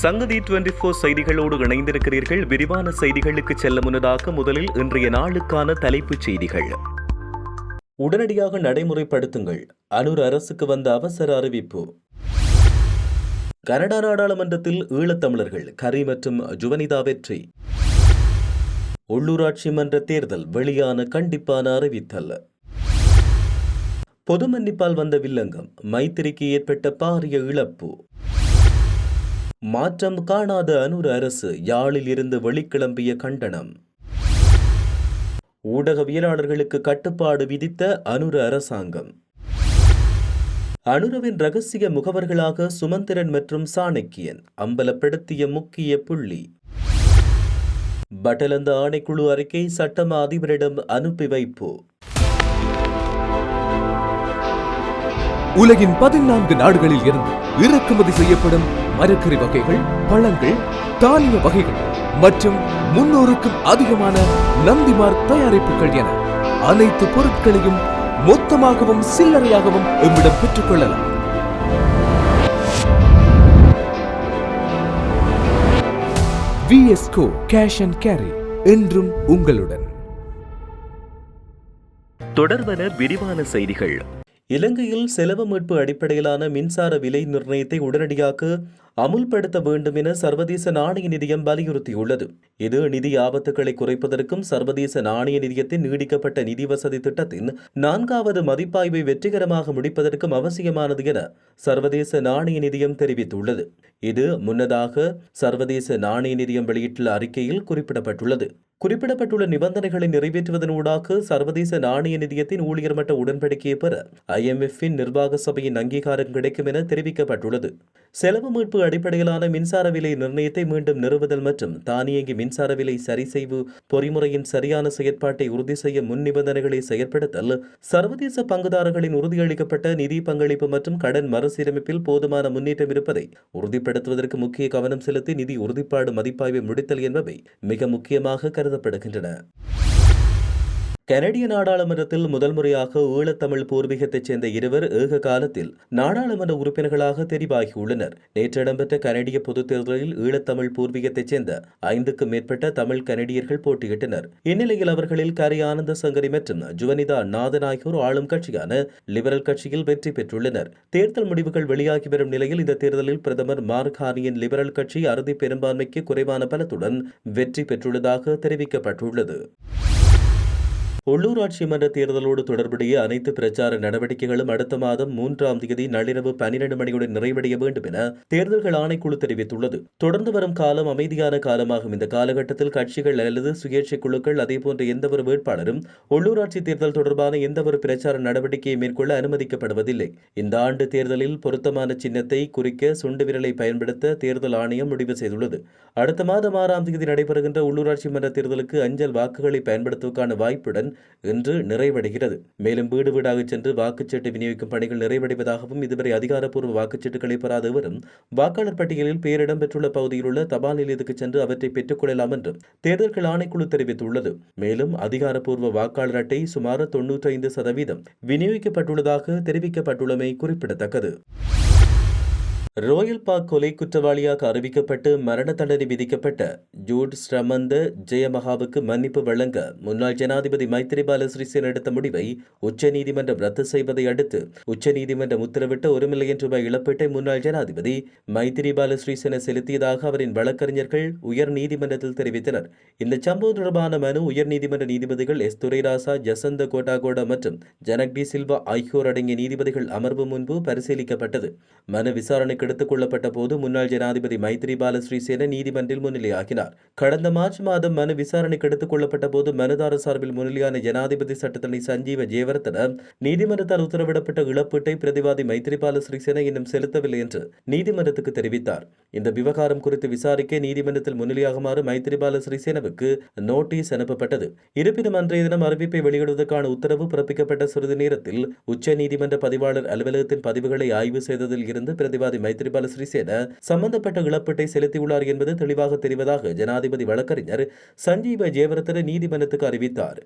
சங்கதி twenty four செய்திகளோடு இணைந்திருக்கிறீர்கள். விரிவான செய்திகளுக்கு செல்ல முன்னதாக முதலில் இன்றைய நாளுக்கான தலைப்புச் செய்திகள். உடனடியாக நடைமுறைப்படுத்துங்கள். அனூர் அரசுக்கு வந்த அவசர அறிவிப்பு. கனடா நாடாளுமன்றத்தில் ஈழத்தமிழர்கள் கரி மற்றும் ஜுவனிதா வெற்றி. உள்ளூராட்சி மன்ற தேர்தல் வெளியான கண்டிப்பான அறிவித்தல். பொது மன்னிப்பால் வந்த வில்லங்கம் மைத்திரிக்கு ஏற்பட்ட பாரிய இழப்பு. மாற்றம் காணாத அனுர அரசு யாழில் இருந்து வெளிக்கிளம்பிய கண்டனம். ஊடகவியலாளர்களுக்கு கட்டுப்பாடு விதித்த அனுர அரசாங்கம். அனுரவின் ரகசிய முகவர்களாக சுமந்திரன் மற்றும் சாணக்கியன் அம்பலப்படுத்திய முக்கிய புள்ளி. பட்டலந்த ஆணைக்குழு அறிக்கை சட்டமா அதிபரிடம் அனுப்பி வைப்பு. உலகின் பதினான்கு நாடுகளில் இருந்து இறக்குமதி செய்யப்படும் மரக்கறி வகைகள் பழங்கள் தானிய வகைகள் மற்றும் முன்னூறுக்கும் அதிகமான நந்திமார் தயாரிப்புகள் என அனைத்து பொருட்களையும் மொத்தமாகவும் சில்லறையாகவும் எம்மிடம் பெற்றுக் கொள்ளலாம். விஎஸ்கோ கேஷ் அண்ட் கேரி என்றும் உங்களுடன். தொடர்வன விரிவான செய்திகள். இலங்கையில் செலவு மீட்பு அடிப்படையிலான மின்சார விலை நிர்ணயத்தை உடனடியாக அமுல்படுத்த வேண்டும் என சர்வதேச நாணய நிதியம் வலியுறுத்தியுள்ளது. இது நிதி ஆபத்துக்களை குறைப்பதற்கும் சர்வதேச நாணய நிதியத்தின் நீடிக்கப்பட்ட நிதி வசதி திட்டத்தின் நான்காவது மதிப்பாய்வை வெற்றிகரமாக முடிப்பதற்கும் அவசியமானது என சர்வதேச நாணய நிதியம் தெரிவித்துள்ளது. இது முன்னதாக சர்வதேச நாணய நிதியம் வெளியிட்டுள்ள அறிக்கையில் குறிப்பிடப்பட்டுள்ளது. குறிப்பிடப்பட்டுள்ள நிபந்தனைகளை நிறைவேற்றுவதனூடாக சர்வதேச நாணய நிதியத்தின் ஊழியர் மட்ட உடன்படிக்கையை பெற ஐஎம்எஃப்பின் நிர்வாக சபையின் அங்கீகாரம் கிடைக்கும் என தெரிவிக்கப்பட்டுள்ளது. செலவு மீட்பு அடிப்படையிலான மின்சார விலை நிர்ணயத்தை மீண்டும் நிறுவுதல் மற்றும் தானியங்கி மின்சார விலை சரிசெய்வு பொறிமுறையின் சரியான செயற்பாட்டை உறுதி செய்ய முன் நிபந்தனைகளை செயற்படுத்தல் சர்வதேச பங்குதாரர்களின் உறுதியளிக்கப்பட்ட நிதி பங்களிப்பு மற்றும் கடன் மறுசீரமைப்பில் போதுமான முன்னேற்றம் இருப்பதை உறுதிப்படுத்துவதற்கு முக்கிய கவனம் செலுத்தி நிதி உறுதிப்பாடு மதிப்பாய்வை முடித்தல் என்பவை மிக முக்கியமாக கருதப்படுகின்றன. கனடிய நாடாளுமன்றத்தில் முதல் முறையாக ஈழத்தமிழ் பூர்வீகத்தைச் சேர்ந்த இருவர் ஏக காலத்தில் நாடாளுமன்ற உறுப்பினர்களாக தெரிவாகியுள்ளனர். நேற்று இடம்பெற்ற கனடிய பொதுத் தேர்தலில் ஈழத்தமிழ் பூர்வீகத்தைச் சேர்ந்த ஐந்துக்கும் மேற்பட்ட தமிழ் கனடியர்கள் போட்டியிட்டனர். இந்நிலையில் அவர்களில் கரி ஆனந்த சங்கரி மற்றும் ஜுவனிதா நாதன் ஆகியோர் ஆளும் கட்சியான லிபரல் கட்சியில் வெற்றி பெற்றுள்ளனர். தேர்தல் முடிவுகள் வெளியாகி வரும் நிலையில் இந்த தேர்தலில் பிரதமர் மார்க் ஹானியின் லிபரல் கட்சி அறுதி பெரும்பான்மைக்கு குறைவான பலத்துடன் வெற்றி பெற்றுள்ளதாக தெரிவிக்கப்பட்டுள்ளது. உள்ளூராட்சி மன்ற தேர்தலோடு தொடர்புடைய அனைத்து பிரச்சார நடவடிக்கைகளும் அடுத்த மாதம் மூன்றாம் தேதி நள்ளிரவு பனிரெண்டு மணியுடன் நிறைவடைய வேண்டும் என தேர்தல்கள் ஆணைக்குழு தெரிவித்துள்ளது. தொடர்ந்து வரும் காலம் அமைதியான காலமாகும். இந்த காலகட்டத்தில் கட்சிகள் அல்லது சுயேட்சை குழுக்கள் அதேபோன்ற எந்தவொரு வேட்பாளரும் உள்ளூராட்சி தேர்தல் தொடர்பான எந்தவொரு பிரச்சார நடவடிக்கையை மேற்கொள்ள அனுமதிக்கப்படுவதில்லை. இந்த ஆண்டு தேர்தலில் பொருத்தமான சின்னத்தை குறிக்க சுண்டு விரலை பயன்படுத்த தேர்தல் ஆணையம் முடிவு செய்துள்ளது. அடுத்த மாதம் ஆறாம் தேதி நடைபெறுகின்ற உள்ளூராட்சி மன்ற தேர்தலுக்கு அஞ்சல் வாக்குகளை பயன்படுத்துவதற்கான வாய்ப்புடன் இன்று நிறைவடைகிறது. மேலும் வீடு வீடாக சென்று வாக்குச்சீட்டு விநியோகிக்கும் பணிகள் நிறைவடைவதாகவும் இதுவரை அதிகாரப்பூர்வ வாக்குச்சீட்டுகளை பெறாத எவரும் வாக்காளர் பட்டியலில் பெயரிடம் பெற்றுள்ள பகுதியில் உள்ள தபால் நிலையத்துக்கு சென்று அவற்றை பெற்றுக்கொள்ளலாம் என்றும் தேர்தல்கள் ஆணைக்குழு தெரிவித்துள்ளது. மேலும் அதிகாரப்பூர்வ வாக்காளர் அட்டை சுமார் தொன்னூற்றி ஐந்து சதவீதம் விநியோகிக்கப்பட்டுள்ளதாக தெரிவிக்கப்பட்டுள்ளமை குறிப்பிடத்தக்கது. ரோயல் பார்க் கொலை குற்றவாளியாக அறிவிக்கப்பட்டு மரண தண்டனை விதிக்கப்பட்ட ஜூட் ஸ்ரமந்த ஜெயமகாவுக்கு மன்னிப்பு வழங்க முன்னாள் ஜனாதிபதி மைத்ரிபால சிறிசேன எடுத்த முடிவை உச்சநீதிமன்றம் ரத்து செய்வதை அடுத்து உச்சநீதிமன்றம் உத்தரவிட்ட ஒரு மில்லியன் ரூபாய் இழப்பீட்டை முன்னாள் ஜனாதிபதி மைத்திரிபால சிறிசேன செலுத்தியதாக அவரின் வழக்கறிஞர்கள் உயர் நீதிமன்றத்தில் தெரிவித்தனர். இந்த சம்பவம் தொடர்பான மனு உயர் நீதிமன்ற நீதிபதிகள் எஸ். துரைராசா ஜசந்த கோட்டாகோடா மற்றும் ஜனக் டி சில்வா ஆகியோர் அடங்கிய நீதிபதிகள் அமர்வு முன்பு பரிசீலிக்கப்பட்டது. மனு விசாரணை எடுத்துக் கொள்ளப்பட்ட போது முன்னாள் ஜனாதிபதி மைத்ரிபால ஸ்ரீசேன நீதிமன்றில் முன்னிலையாகினார். கடந்த மார்ச் மாதம் மனு விசாரணைக்கு எடுத்துக் கொள்ளப்பட்ட போது மனுதாரர் சார்பில் முன்னிலையான ஜனாதிபதி சட்டத்தரணி சஞ்சீவ ஜெயவர்தன நீதிமன்றத்தால் உத்தரவிடப்பட்ட இழப்பீட்டை பிரதிவாதி மைத்ரிபால ஸ்ரீசேன இன்னும் செலுத்தவில்லை என்று நீதிமன்றத்துக்கு தெரிவித்தார். இந்த விவகாரம் குறித்து விசாரிக்க நீதிமன்றத்தில் முன்னிலையாகுமாறு மைத்ரிபால ஸ்ரீசேனவுக்கு நோட்டீஸ் அனுப்பப்பட்டது. இருப்பினும் அன்றைய தினம் அறிவிப்பை வெளியிடுவதற்கான உத்தரவு பிறப்பிக்கப்பட்ட சிறிது நேரத்தில் உச்ச நீதிமன்ற பதிவாளர் அலுவலகத்தின் பதிவுகளை ஆய்வு செய்ததில் இருந்து பிரதிவாதி மைத்ரிபால சிறிசேன சம்பந்தப்பட்ட இழப்பீட்டை செலுத்தியுள்ளார் என்பது தெளிவாக தெரிவதாக ஜனாதிபதி வழக்கறிஞர் சஞ்சீவ ஜெயவர்தன நீதிமன்றத்துக்கு அறிவித்தார்.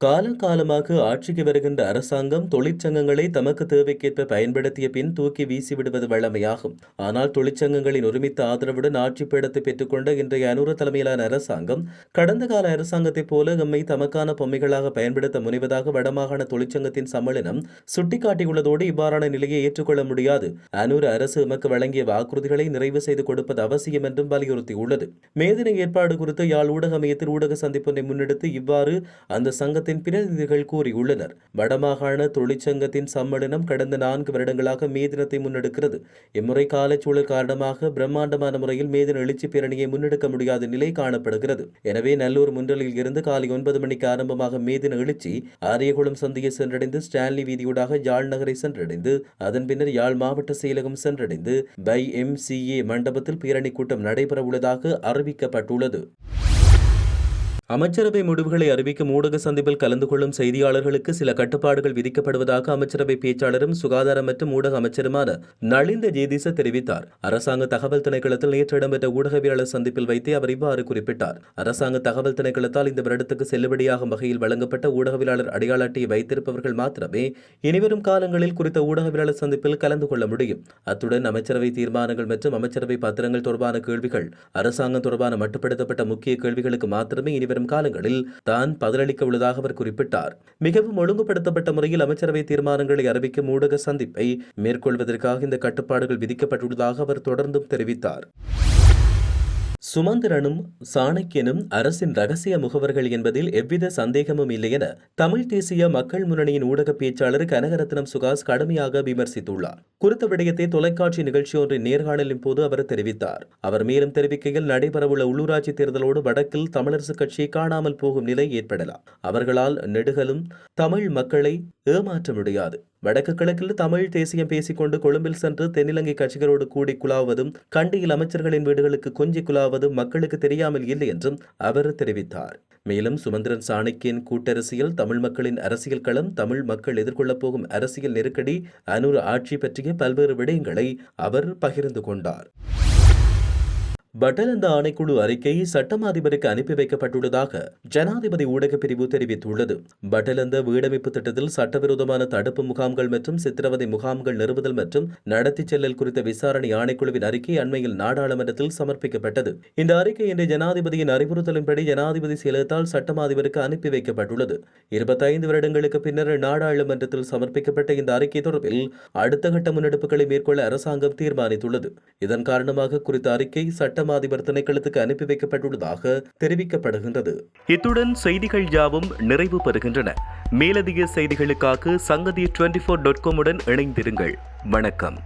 காலகாலமாக ஆட்சிக்கு வருகின்ற அரசாங்கம் தொழிற்சங்கங்களை தமக்கு தேவைக்கேற்ப பயன்படுத்திய பின் தூக்கி வீசிவிடுவது வழமையாகும். ஆனால் தொழிற்சங்கங்களின் ஒருமித்த ஆதரவுடன் ஆட்சி பீடத்தை பெற்றுக்கொண்ட இன்றைய அனுர தலைமையிலான அரசாங்கம் கடந்த கால அரசாங்கத்தைப் போல எம்மை தமக்கான பொம்மைகளாக பயன்படுத்த முனைவதாக வடமாகாண தொழிற்சங்கத்தின் சம்மேளனம் சுட்டிக்காட்டியுள்ளதோடு இவ்வாறான நிலையை ஏற்றுக்கொள்ள முடியாது. அனுர அரசு எமக்கு வழங்கிய வாக்குறுதிகளை நிறைவு செய்து கொடுப்பது அவசியம் என்றும் வலியுறுத்தியுள்ளது. மேதின ஏற்பாடு குறித்து யாழ் ஊடக மையத்தில் ஊடக சந்திப்பொன்றை முன்னெடுத்து இவ்வாறு அந்த சங்கத்தின் பிரதிநிதிகள் கூறியுள்ளனர். வடமாகாண தொழிற்சங்கத்தின் சம்மேளனம் கடந்த நான்கு வருடங்களாக மே தினத்தை முன்னெடுக்கிறது. இம்முறை காலச்சூழல் காரணமாக பிரம்மாண்டமான முறையில் மே தின எழுச்சி பேரணியை முன்னெடுக்க முடியாத நிலை காணப்படுகிறது. எனவே நல்லூர் முன்றலில் இருந்து காலை ஒன்பது மணிக்கு ஆரம்பமாக மே தின எழுச்சி ஆரியகுளம் சந்தியை சென்றடைந்து ஸ்டான்லி வீதியூடாக யாழ் நகரை சென்றடைந்து அதன் பின்னர் யாழ் மாவட்ட செயலகம் சென்றடைந்து பை எம்சிஏ மண்டபத்தில் பேரணி கூட்டம் நடைபெற உள்ளதாக அறிவிக்கப்பட்டுள்ளது. அமைச்சரவை முடிவுகளை அறிவிக்கும் ஊடக சந்திப்பில் கலந்து கொள்ளும் செய்தியாளர்களுக்கு சில கட்டுப்பாடுகள் விதிக்கப்படுவதாக அமைச்சரவை பேச்சாளரும் சுகாதார மற்றும் ஊடக அமைச்சருமான நளிந்த ஜேதிச தெரிவித்தார். அரசாங்க தகவல் திணைக்களத்தில் நேற்று இடம்பெற்ற ஊடகவியலாளர் சந்திப்பில் வைத்தே அவர் இவ்வாறு குறிப்பிட்டார். அரசாங்க தகவல் திணைக்களத்தால் இந்த வருடத்துக்கு செல்லுபடியாகும் வகையில் வழங்கப்பட்ட ஊடகவியலாளர் அடையாள அட்டையை வைத்திருப்பவர்கள் மாத்திரமே இனிவரும் காலங்களில் குறித்த ஊடகவியலாளர் சந்திப்பில் கலந்து கொள்ள முடியும். அத்துடன் அமைச்சரவை தீர்மானங்கள் மற்றும் அமைச்சரவை பத்திரங்கள் தொடர்பான கேள்விகள் அரசாங்கம் தொடர்பான மட்டுப்படுத்தப்பட்ட முக்கிய கேள்விகளுக்கு மாத்திரமே இனிவரும் காலங்களில் தான் பதிலளிக்க உள்ளதாக அவர் குறிப்பிட்டார். மிகவும் ஒழுங்குபடுத்தப்பட்ட முறையில் அமைச்சரவை தீர்மானங்களை அறிவிக்கும் ஊடக சந்திப்பை மேற்கொள்வதற்காக இந்த கட்டுப்பாடுகள் விதிக்கப்பட்டுள்ளதாக அவர் தொடர்ந்தும் தெரிவித்தார். சுமந்திரனும் சாணக்கியனும் அரசின் ரகசிய முகவர்கள் என்பதில் எவ்வித சந்தேகமும் இல்லை என தமிழ் தேசிய மக்கள் முன்னணியின் ஊடக பேச்சாளர் கனகரத்னம் சுகாஸ் கடுமையாக விமர்சித்துள்ளார். குறித்த விடயத்தை தொலைக்காட்சி நிகழ்ச்சி ஒன்றின் நேர்காணலின் போது அவர் தெரிவித்தார். அவர் மேலும் தெரிவிக்கையில் நடைபெறவுள்ள உள்ளூராட்சி தேர்தலோடு வடக்கில் தமிழரசு கட்சி காணாமல் போகும் நிலை ஏற்படலாம். அவர்களால் நெடுகலும் தமிழ் மக்களை ஏமாற்ற முடியாது. வடக்கு கிழக்கில் தமிழ் தேசியம் பேசிக்கொண்டு கொழும்பில் சென்று தென்னிலங்கை கட்சிகளோடு கூடி குழாவதும் கண்டியில் அமைச்சர்களின் வீடுகளுக்கு கொஞ்சி குழாவதும் மக்களுக்கு தெரியாமல் இல்லை என்றும் அவர் தெரிவித்தார். மேலும் சுமந்திரன் சாணக்கியன் கூட்டரசியல் தமிழ் மக்களின் அரசியல் களம் தமிழ் மக்கள் எதிர்கொள்ளப் போகும் அரசியல் நெருக்கடி அனுர ஆட்சி பற்றிய பல்வேறு விடயங்களை அவர் பகிர்ந்து கொண்டார். பட்டலந்த ஆணைக்குழு அறிக்கை சட்டம் அதிபருக்கு அனுப்பி வைக்கப்பட்டுள்ளதாக ஜனாதிபதி ஊடகப் பிரிவு தெரிவித்துள்ளது. பட்டலந்த வீடமைப்பு திட்டத்தில் சட்டவிரோதமான தடுப்பு முகாம்கள் மற்றும் சித்திரவதை முகாம்கள் நிறுவுதல் மற்றும் நடத்தி செல்லல் குறித்த விசாரணை ஆணைக்குழுவின் அறிக்கை அண்மையில் நாடாளுமன்றத்தில் சமர்ப்பிக்கப்பட்டது. இந்த அறிக்கை இன்று ஜனாதிபதியின் அறிவுறுத்தலின்படி ஜனாதிபதி செயலகத்தால் சட்டம் அதிபருக்கு அனுப்பி வைக்கப்பட்டுள்ளது. இருபத்தைந்து வருடங்களுக்கு பின்னர் நாடாளுமன்றத்தில் சமர்ப்பிக்கப்பட்ட இந்த அறிக்கை தொடர்பில் அடுத்த கட்ட முன்னெடுப்புகளை மேற்கொள்ள அரசாங்கம் தீர்மானித்துள்ளது. இதன் காரணமாக குறித்த அறிக்கை சட்டம் அதிபர் திணைக்களத்துக்கு அனுப்பி வைக்கப்பட்டுள்ளதாக தெரிவிக்கப்படுகின்றது. இத்துடன் செய்திகள் யாவும் நிறைவு பெறுகின்றன. மேலதிக செய்திகளுக்காக சங்கதி டுவெண்டி ஃபோர் டாட் காமுடன் இணைந்திருங்கள். வணக்கம்.